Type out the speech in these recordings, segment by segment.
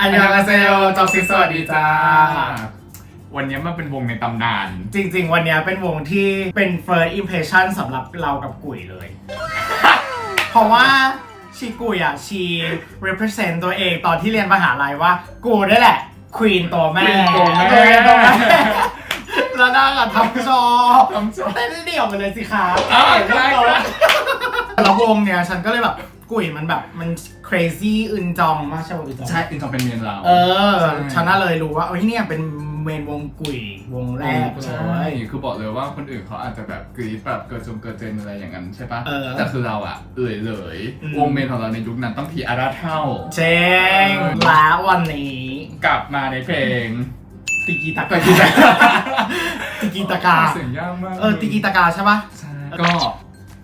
อันยองอาเซโยจอบซิสวัสดีจ้า วันนี้มันเป็นวงในตำนาน จริงๆ วันนี้เป็นวงที่เป็น first impression สำหรับเรากับกุยเลย เพราะว่าชีกุยอะชี represent ตัวเองตอนที่เรียนมหาลัยว่า กูได้แหละ queen ตัวแม่ Queen ตัวแม่เออตัวแม่แล้วนางอะทำโชว์ทำโชว์ เต้นเดี่ยวไปเลยสิคะอ่าได้ครับ แล้ววงเนี้ยฉันก็เลยแบบ กุยมันแบบมัน crazy อึนจองมากใช่ป่ะอึนจอง ใช่อินทองเป็นเมียนเรา เออใช่ ฉันน่าเลยรู้ว่าเอ้ยเนี่ยเป็นเมนวงกุยวงแรกเลใช่ย คือบอกเลยว่าคนอื่นเขาอาจจะแบบกรี๊ดแบบเกิดจงเกิดเจนอะไรอย่างนั้นใช่ปะเออแต่คือเราอะเอ่ยเลย อืม วงเมนของเราในยุคนั้นต้องพีอาราเท่า เจงและวันนี้กลับมาในเพลงติกีตากาตะกี้แต่ติกีตากาเสียงยากมากเออติกีตากาใช่ปะใช่ก็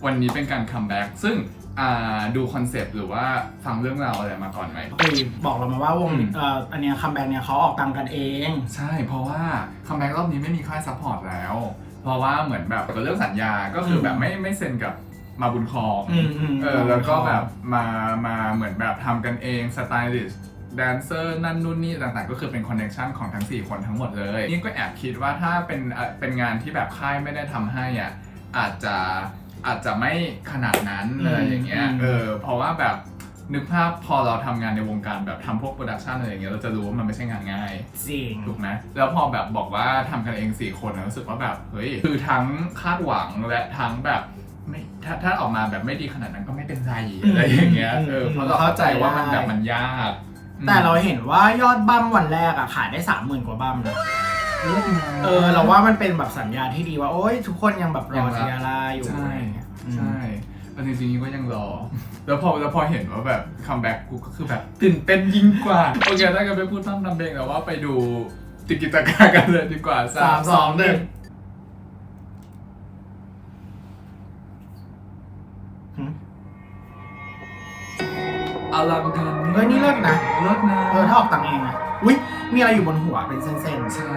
วันนี้เป็นการคัมแบ็กซึ่ง อ่าดูคอนเซปต์หรือว่าฟังเรื่องราวอะไรมาก่อนไหมกุยบอกเรามาว่าวงอืม เอ่ออันเนี้ยคัมแบ็กเนี่ยเขาออกตามกันเอง ใช่เพราะว่าคัมแบ็กรอบนี้ไม่มีค่ายซัพพอร์ตแล้ว เพราะว่าเหมือนแบบกับเรื่องสัญญาก็คือแบบไม่ไม่เซ็นกับมาบุญครอง อืมอืมเออแล้วก็แบบมามาเหมือนแบบทำกันเองสไตลิสต์แดนเซอร์นั่นนู่นนี่ต่างๆ ก็คือเป็นคอนเน c ชันของทั้ง 4 คนทั้งหมดเลย นี่ก็แอบคิดว่าถ้าเป็นเอ่อเป็นงานที่แบบค่ายไม่ได้ทำให้อะอาจจะ อาจจะไม่ขนาดนั้นอะไรอย่างเงี้ย เออ เพราะว่าแบบนึกภาพพอเราทำงานในวงการแบบทำพวกโปรดักชันอะไรอย่างเงี้ยเราจะรู้ว่ามันไม่ใช่งานง่ายจริงถูกไหมแล้วพอแบบบอกว่าทำกันเองสี่คนนะรู้สึกว่าแบบเฮ้ยคือทั้งคาดหวังและทั้งแบบไม่ถ้าถ้าออกมาแบบไม่ดีขนาดนั้นก็ไม่เป็นไรอะไรอย่างเงี้ยเออเพราะเราเข้าใจว่ามันแบบมันยาก แต่เราเห็นว่ายอดบั้มวันแรกอะขายได้สามหมื่นกว่าบั้มนะ เลิศนะเออเราว่ามันเป็นแบบสัญญาณที่ดีว่า โอ๊ยทุกคนยังแบบรยัองรักเทียร่าอยู่ใช่อะไรเงี้ยอืมใช่แล้วจริงๆก็ยังรอ แล้วพอแล้วพอเห็นว่าแบบคัมแบ็กกูก็คือแบบตื่นเต้นยิ่งกว่า โอเคถ้าเกิดไม่พูดต้องนำเพลงแต่ว่าไปดูติกิตากากันเลยดีกว่าสามสองหนึ่งอลังการเฮ้ยนี่เลิศนะเลิศนะเออถ้าออกตังเองอะอุ้ยมีอะไรอยู่บนหัวเป็นเส้นใช่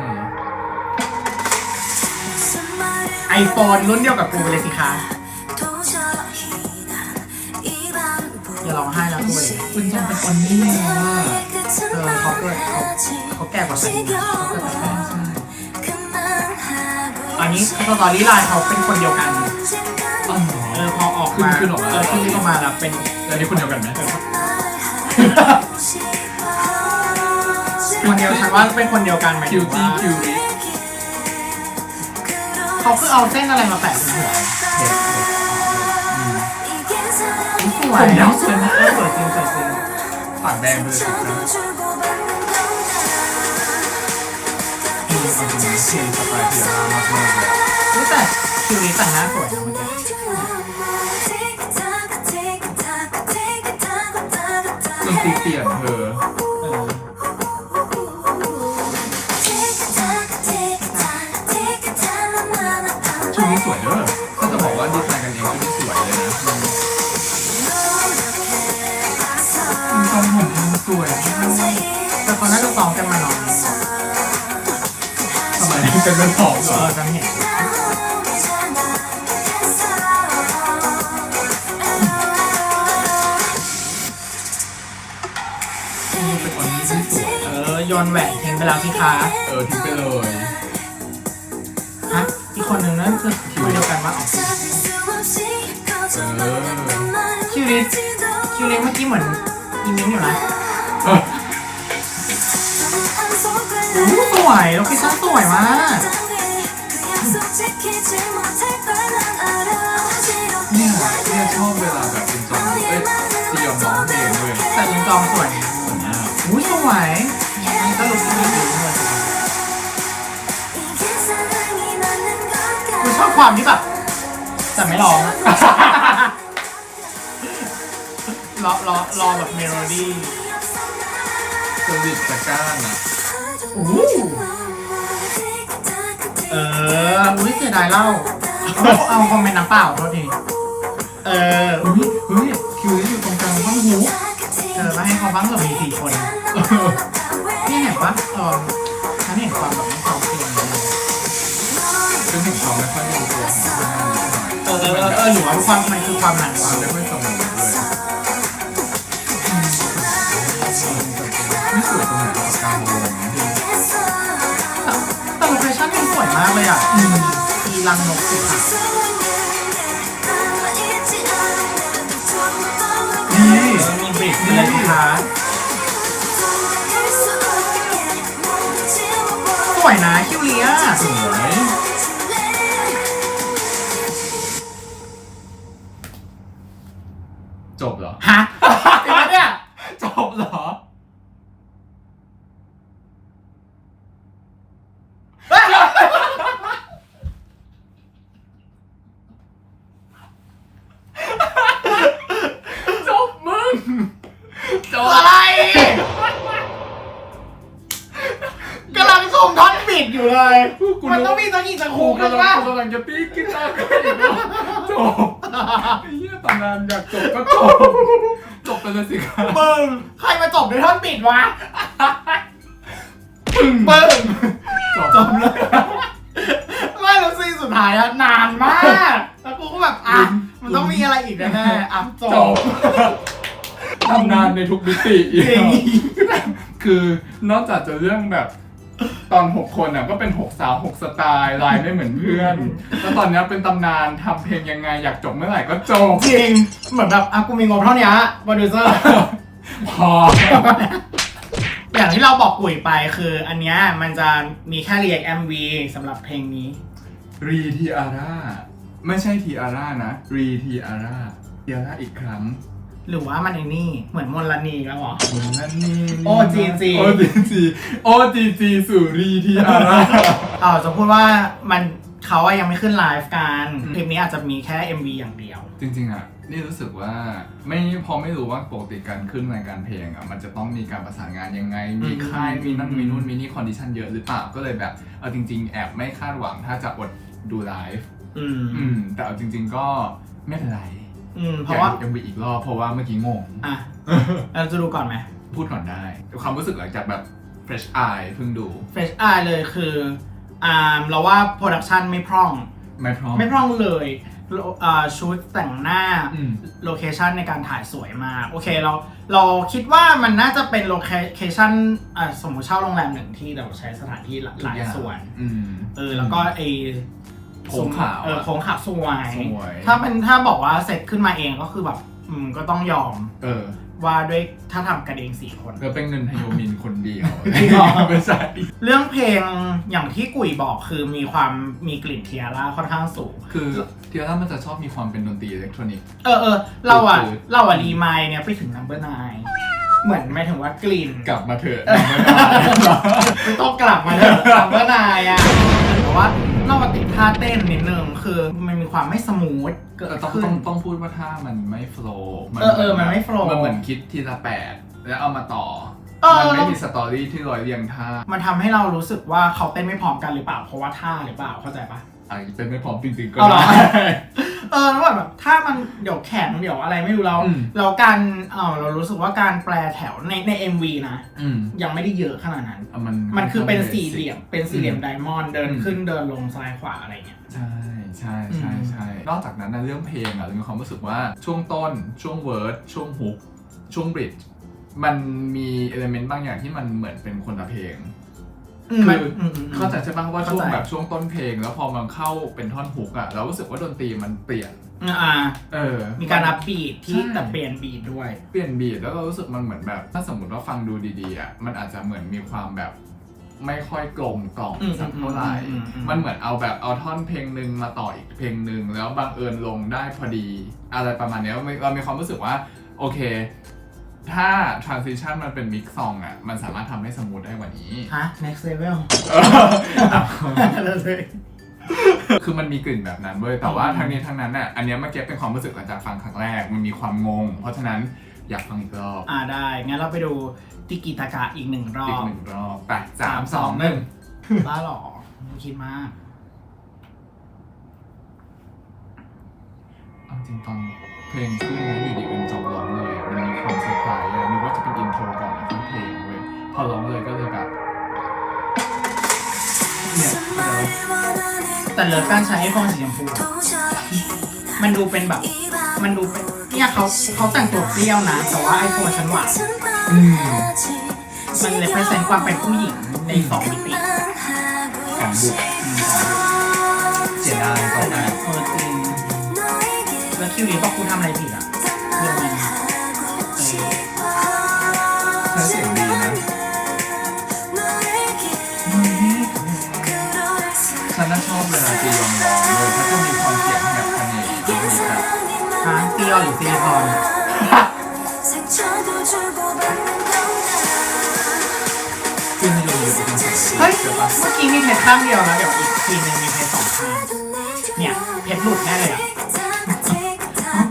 ไอโฟนรุ่นเดียวกับกูไปเลยสิคะอย่าร้องไห้นะกูเลยคุณต้องเป็นคนนี้นะเออเขาเกิดเขาเขาแก่กว่าฉันนะเขาเกิดมาก่อนอันนี้สตอรี่ไลน์เขาเป็นคนเดียวกัน อ๋อเออพอออกขึ้นมาขึ้นออกมา เออขึ้นออกมาแล้วเป็นแล้วนี่คนเดียวกันไหมคนเดียวฉันว่าเป็นคนเดียวกันไหมายคิถึวงจี้ว่า คิวริ เขาคือเอาเส้นอะไรมาแปะบนหัวสวยผมยาวสวยมากเออสวยจริงสวยจริงปากแดงไปเลยสิครับเพลงสไตล์เทียร่ามากๆเลยรู้แต่คิวนี้แต่งหน้าสวยนะเมื่อกี้ดนตรีเปลี่ยนเธอเอ เป็นเรื่องของเหรเอออฉันเห็นเป็นคนที่สวยเออโยนแหวนทิ้งไปแล้วสิคะเออทิ้งไปเลยฮะอีกคนหนึ่งนั่นคือคนเดียวกันว่าออกคิวนี้คิวนี้เมื่อกี้เหมือนอีมินอยู่นะ วยโลเคชั่นสวยมากเนี่ยเนี่ยชอบเวลาแบบเป็นจองเอ้ยจียอนร้องเพลงเลยแต่ยิงจองสวยสวยมากอุ้ยสวยนี่ก็ลุกที่ดีด้วยกูชอบความที่แบบแต่ไม่ร้องอะรอรอรอแบบเมโลดี้เซอร์วิสตะกร้าน่ะอู้ เอออุ้ยเสียดายเล่าเอาเอาคอมเมนต์น้ำเปล่าโทษทีเออเฮ้ยเฮ้ยคิวที่อยู่ตรงกลางข้างหูเออมาให้เขาบ้างเถอะมีสี่คนนี่เห็นปะเออฉันเห็นความแบบไม่พร้อมเพรียงเลยซึ่งถึงเขาไม่ค่อยมีตัวของเพื่อนนิดหน่อยเออเออเออเออหรือว่าความมันคือความหนักมันไม่ค่อยสมบูรณ์ อะมีรังนกสิค่ะดีมีเบรกมีอะไรอีกคะสวยนะคิวเลียสวยจบเหรอ ฮะจริงปะเนี่ยจบเหรอ จบมึง จบ อะไรกำลังส่งท่อนบิดอยู่เลย มันต้อ งมีสักกี่สักครูคูกันกำลัป่ะงกำลังจะตีกีตาร์กันอีกแล้วจบไอ้เหี้ยตำนานอยากจบก็จบ จบไปเลยสิครับมึงใครมาจบด้วยท่อนบิดวะปึ้งปึ้งจบจบเลยไม่แล้วซีนสุดท้ายอะนานมาก แล้วกูก็แบบอะมันต้องมีอะไรอีกแน่ๆอะจจบบตำนานในทุกมิติจริง คือนอกจากจะเรื่องแบบ ตอน 6 คนอะก็เป็น 6 สาว 6 สไตล์ลายไม่เหมือนเพื่อน แล้วตอนเนี้ยเป็นตำนานทำเพลงยังไงอยากจบเมื่อไหร่ก็จบ จริง เหมือนแบบอะกูมีงบเท่านี้โปรดิวเซอร์ พอ อย่างที่เราบอกกุยไปคืออันเนี้ยมันจะมีแค่ React MV สำหรับเพลงนี้ รีทีอาร่า ไม่ใช่ทีอาร่านะ รีทีอาร่าทีอาร่าอีกครั้ง หรือว่ามันไอ้นี่ เหมือนมนลนีแล้วเหรอเหมือนนั่นนี่ OGG โอจีจีโอจีจีสู่รีทีอาร่าเออจะพูดว่ามันเขาอะยังไม่ขึ้นไลฟ์กันอืม คลิปนี้อาจจะมีแค่ MV อย่างเดียว จริงๆอะ นี่รู้สึกว่าไม่พอไม่รู้ว่าปกติการขึ้นรายการเพลงอะ มันจะต้องมีการประสานงานยังไง มีค่าย มีนั่นมีนู่น มีนี่คอนดิชันเยอะหรือเปล่า ก็เลยแบบ เอาจริง ๆ แอบไม่คาดหวังถ้าจะอดดูไลฟ์ อืม อืม แต่เอาจริง ๆ ก็ไม่เป็นไร อืม เพราะว่ายังมีอีกรอบเพราะว่าเมื่อกี้งง อะเราจะดูก่อนไหม พูดก่อนได้ ความรู้สึกหลังจากแบบ fresh eye เพิ่งดู Fresh Eye เลยคืออ่าเราว่าโปรดักชันไม่พร่อง ไม่พร้อม ไม่พร่องเลยโลอ่าชุดแต่งหน้า อืม โลเคชันในการถ่ายสวยมาก โอเคเราเราคิดว่ามันน่าจะเป็นโลเคชันอ่าสมมติเช่าโรงแรมหนึ่งที่เราใช้สถานที่หลายทุกอย่างส่วน อืม เออแล้วก็ไอ โค้งขาวเอออะโค้งขาวสวย สวยถ้าเป็นถ้าบอกว่าเสร็จขึ้นมาเองก็คือแบบ อืมก็ต้องยอมเออว่าด้วยถ้าทำกันเองสี่คนก็เป็นเงินไฮโยมินคนเดียวจริงเหรอ ไม่ใช่เรื่องเพลงอย่างที่กุยบอกคือมีความมีกลิ่นเทียร่าค่อนข้างสูง คือเทียร่ามันจะชอบมีความเป็นดนตรีอิเล็กทรอนิกส์ เออเออเราอะคือ เราอะรีมายเนี่ยไปถึง number nine เหมือนไม่ถึงว่ากลิ่นกลับมาเถอะไม่ต้องกลับมาเลย number nine อะแต่ว่า เราอะติดท่าเต้นนิดนึงคือมันมีความไม่สมูทเกิดแต่ต้องขึ้น ต้องต้องพูดว่าถ้ามันไม่โฟล์เออเออมันไม่ flow มันเหมือนคิดทีละแปดแล้วเอามาต่อ เออ มันไม่มีสตอรี่ที่ร้อยเรียงท่ามันทำให้เรารู้สึกว่าเขาเต้นไม่พร้อมกันหรือเปล่า เพราะว่าท่าหรือเปล่าเข้าใจปะอะเป็นไม่พร้อมจริงๆก็เอาเหรอ ได้ เออแล้วแบบถ้ามันเดี๋ยวแข็งเดี๋ยวอะไรไม่รู้เรา อืม เราการเออเรารู้สึกว่าการแปลแถวในใน MV นะ อืมยังไม่ได้เยอะขนาดนั้นอะมัน มันคือเป็นค่สี่เหลี่ยม เป็นสี่เหลี่ยมไดมอนด์เดินอืมขึ้นเดินลงซ้ายขวาอะไรเงี้ย ใช่ใช่ใช่อืมใช่นอกจากนั้นนะเรื่องเพลงอะเรามีความรู้สึกว่าช่วงต้น ช่วงเวิร์ดช่วงฮุกช่วงบริดจ์มันมีเอลเมนต์บางอย่างที่มันเหมือนเป็นคนละเพลง อืมคืออืมอืม เข้าใจใช่ปะว่าช่วงเข้าใจ แบบช่วงต้นเพลง แล้วพอมันเข้าเป็นท่อนฮุกอะเรารู้สึกว่าดนตรีมันเปลี่ยน อ่า เออ มีการอัพบีทที่ใช่ แต่เปลี่ยนบีทด้วย เปลี่ยนบีทแล้วเรารู้สึกมันเหมือนแบบ ถ้าสมมติว่าฟังดูดีๆอะมันอาจจะเหมือนมีความแบบไม่ค่อยกลมกล่อมอืมสักเท่าไหร่อืมอืมอืม มันเหมือนเอาแบบเอาท่อนเพลงหนึ่งมาต่ออีกเพลงหนึ่งแล้วบังเอิญลงได้พอดี อะไรประมาณเนี้ยเราเรามีความรู้สึกว่า โอเค ถ้า transition มันเป็น mix song อะมันสามารถทำให้สมูทได้กว่านี้ ฮะ next level เลยคือมันมีกลิ่นแบบนั้นเว้ย แต่ว่าอืมทั้งนี้ทั้งนั้นน่ะ อันเนี้ยเมื่อกี้เป็นความรู้สึกหลังจากฟังครั้งแรก มันมีความงง เพราะฉะนั้นอยากฟังอีกรอบ อ่าได้ งั้นเราไปดูติกิตากะอีกหนึ่งรออีกบหนึ่งรอบแปดสามสองหนึ่งบ้าหรอไม่คิดมาก เอาจริงตอน เพลงขึ้นนะอยู่ดีเป็นจบร้องเลยอะมันมีความเซอร์ไพรส์อะนึกว่าจะเป็นอินโทรก่อนแล้วค่อยเพลงเว้ยพอร้องเลยก็เลยแบบเนี่ยเข้าใจปะแต่เหลือการใช้ไอโฟนสีชมพูอะมันดูเป็นแบบ มันดูเป็นเนี่ยเขาเขาแต่งตัวเปรี้ยวนะ แต่ว่าไอโฟนฉันหวานอืมมันเลยเปรเซนต์ความเป็นผู้หญิงในสองมิติสองบุกอืมสีย แล้วคิวนี้บอกกูทำอะไรผิดอะเรื่องนี้เออเธอเสียงดีนะฉันน่าชอบเวลาจียองร้องเลยเขาจะมีความเสียงแบบคาเนมีแบบฮะเตียวหรือซิลิคอนขึ้นให้ดูอยู่เป็นเสียงเฮ้ยใช่ปะเมื่อกี้มีเพจข้างเดียวนะเดี๋ยวอีกทีนึงมีเพจสองข้างเนี่ยเพจหลุดแน่เลยอะไม่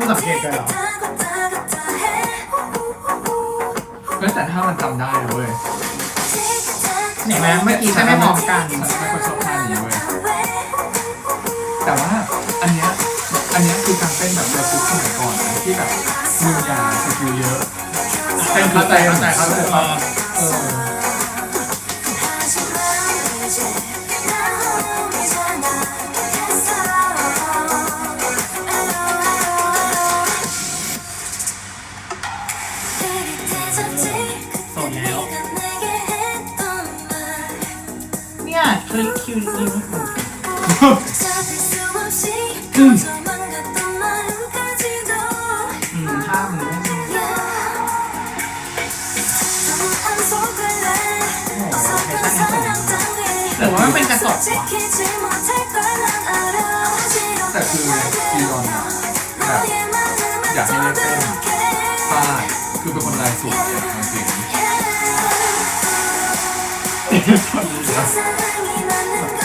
สังเกตกันเหรอเฮ้ยแต่ถ้ามันจำได้นะเว้ยเห็นไหมเมื่อกี้ใช่ไม่พร้อมกันฉัน ไม่ค่อยชอบท่านี้เว้ยแต่ว่าอันเนี้ยอันเนี้ยคือการเต้นแบบเรือฟุกสมัยก่อนนะที่แบบมือยาวสกิลเยอะเต้นเข้าใจเข้าใจเข้าใจเออ หรือว่ามันเป็นกระสอบวะแต่คือจียอนอะแบบอยากให้เล่นเต้นฟาดคือเป็นคนลายสวยอะจริง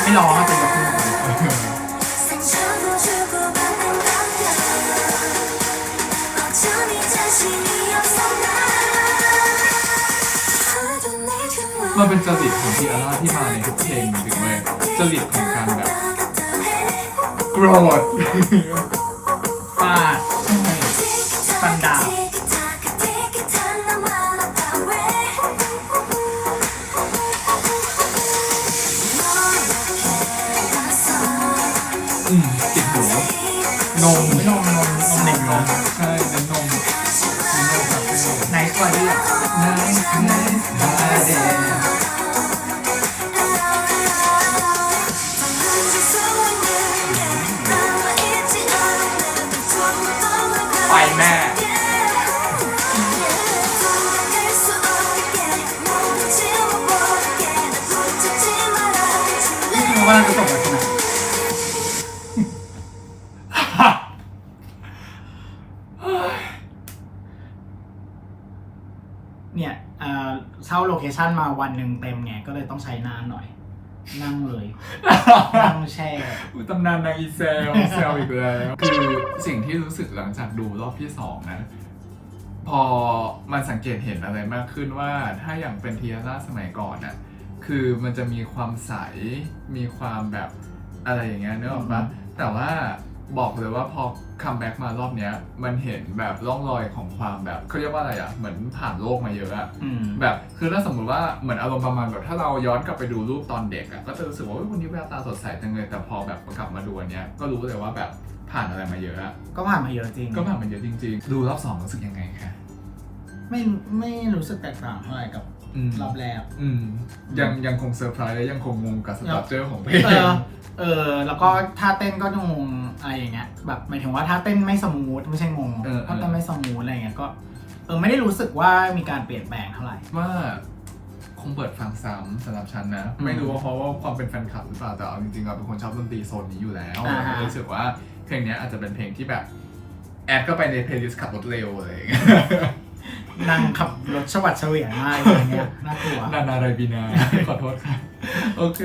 ไม่ร้องอะเป็นแบบ มันเป็นจริตของทีอาร่าที่มาในทุกเพลงจริงๆเว้ยจริตของการแบบโกรธฟาดฟันดาบอืมติดหูนมไม่นมนมนมเด็กนเนาะมใช่เป็นนมเป็นนมคาเฟ่ไนท์กว่าดี้อะ Nice nice body ไปแม่ นี่คือว่าจะจบแล้วใช่ไหมเนี่ยเอ่อเช่าโลเคชั่นมาวันหนึ่งเต็มไงก็เลยต้องใช้นานหน่อย นั่งเลย นั่งแช่ อุยตำนานนางอีเซลเซลอีกแล้ว คือสิ่งที่รู้สึกหลังจากดูรอบที่สองนะ พอมันสังเกตเห็นอะไรมากขึ้นว่าถ้าอย่างเป็นเทียร่าสมัยก่อนน่ะ คือมันจะมีความใส มีความแบบอะไรอย่างเงี้ยเนกอะปะแต่ว่า บอกเลยว่าพอคัมแบ็กมารอบเนี้ย มันเห็นแบบร่องรอยของความแบบเขาเรียกว่าอะไรอะเหมือนผ่านโลกมาเยอะอะอืมแบบคือถ้าสมมุติว่าเหมือนอารมณ์ประมาณแบบถ้าเราย้อนกลับไปดูรูปตอนเด็กอะก็จะรู้สึกว่าเฮ้ยวันนี้แววตาสดใสจังเลยแต่พอแบบกลับมาดูอันเนี้ยก็รู้เลยว่าแบบผ่านอะไรมาเยอะอะก็ผ่านมาเยอะจริง ก็ผ่านมาเยอะจริง ๆ ดูรอบสองรู้สึกยังไงคะไม่ไม่รู้สึกแตกต่างเท่าไหร่กับ อืม รอบแรก อืมยังยังคงเซอร์ไพรส์และยังคงงงกับสตรัคเจอร์ของเพลง เออ เออ แล้วก็ท่าเต้นก็งงอะไรอย่างเงี้ย แบบหมายถึงว่าท่าเต้นไม่สมูทไม่ใช่งงเออ ท่าเต้นไม่สมูทอะไรอย่างเงี้ยก็ เออไม่ได้รู้สึกว่ามีการเปลี่ยนแปลงเท่าไหร่ ว่าคงเปิดฟังซ้ำสำหรับฉันนะ อืมไม่รู้ว่าเพราะว่าความเป็นแฟนคลับหรือเปล่าแต่เอาจริงๆเราเป็นคนชอบดนตรีโซนนี้อยู่แล้วอ่าฮะ รู้สึกว่าเพลงเนี้ยอาจจะเป็นเพลงที่แบบ แอดก็ไปในเพลย์ลิสต์ขับรถเร็วอะไรอย่างเงี้ย นั่งขับรถชวัดเฉวียนมากอย่างเงี้ยน่ากลัว นานาไรบีนา ขอโทษค่ะ โอเค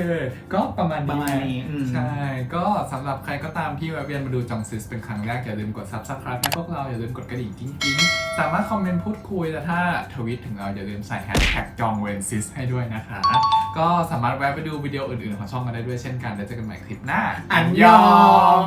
ก็ประมาณประนี้มาณนี้อืม ใช่ ก็สำหรับใครก็ตามที่แวะเวียนมาดูจองซิสเป็นครั้งแรก อย่าลืมกด subscribe ให้พวกเรา อย่าลืมกดกระดิ่งกิ๊งกิ๊งสามารถคอมเมนต์พูดคุยแต่ถ้าทวิตถึงเรา อย่าลืมใส่แฮชแท็กจองเวนซิสให้ด้วยนะคะ ก็สามารถแวะไปดูวิดีโออื่นๆของช่องกันได้ด้วยเช่นกันแล้วเจอกันใหม่คลิปหน้า อันยอง